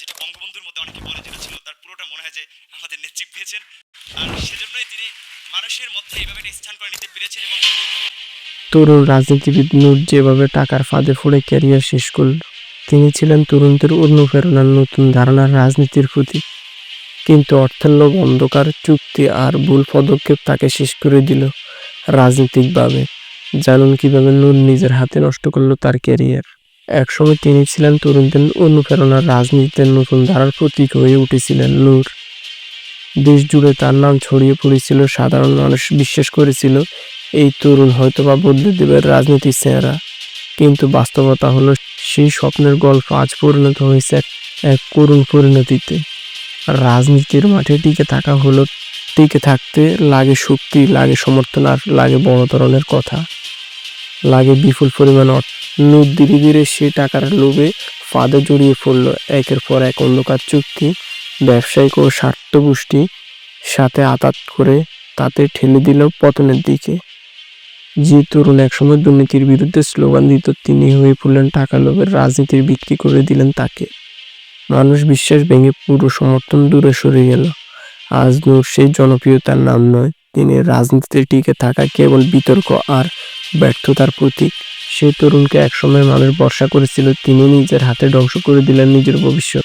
যেটা বঙ্গবন্ধুর মধ্যে অনেকে বলে যেটা ছিল, তার পুরোটা মনে হয় যে আমাদের নেতৃত্ব পেয়েছেন। আর সেজন্যই তিনি মানুষের মধ্যে এইভাবে স্থান করে নিতে পেরেছেন এবং তরুণ রাজনীতিবিদ নূর যেভাবে টাকার ফাঁদে পড়ে ক্যারিয়ার শেষ করল তিনি ছিলেন তরুণদের অনুপ্রেরণার নতুন ধারণার রাজনীতির প্রতি কিন্তু অর্থের লোভ অন্ধকার, চুক্তি আর ভুল পদক্ষেপ তাকে শেষ করে দিল রাজনৈতিকভাবে। জানুন কীভাবে নূর নিজের হাতে নষ্ট করল তার ক্যারিয়ার। একসময় তিনি ছিলেন তরুণদের অনুপ্রেরণার রাজনীতিতে নতুন ধারার প্রতীক হয়ে উঠেছিলেন নূর। দেশ জুড়ে তার নাম ছড়িয়ে পড়েছিল, সাধারণ মানুষ বিশ্বাস করেছিল, এই তরুণ হয়তোবা বদলে দেবে রাজনীতির চেহারা। কিন্তু বাস্তবতা হলো, সেই স্বপ্নের গল্প আজ পরিণত হয়েছে এক- এক করুণ পরিণতিতে। রাজনীতির মাঠে টিকে থাকা হলো, টিকে থাকতে লাগে শক্তি, লাগে সমর্থন আর লাগে বড় ধরনের কথা। লাগে বিপুল পরিমাণ অর্থ। নূর ধীরে ধীরে সে টাকার লোভে ফাঁদে জড়িয়ে পড়ল। একের পর এক অন্ধকার চুক্তি, ব্যবসায়িক ও স্বার্থ গোষ্ঠী সাথে আঘাত করে তাতে ঠেলে দিল পতনের দিকে। যে তরুণ একসময় দুর্নীতির বিরুদ্ধে স্লোগান দিত, তিনি হয়ে পড়লেন টাকা লোভের রাজনীতির বিক্রি করে দিলেন তাকে। মানুষ বিশ্বাস ভেঙে পুরো সমর্থন দূরে সরে গেল। আজ নূর সেই জনপ্রিয়তার নাম নয়। তিনি রাজনীতিতে টিকে থাকা কেবল বিতর্ক আর ব্যর্থতার প্রতীক। সেই তরুণকে একসময় মানুষ ভরসা করেছিল, তিনি নিজের হাতে ধ্বংস করে দিলেন নিজের ভবিষ্যৎ।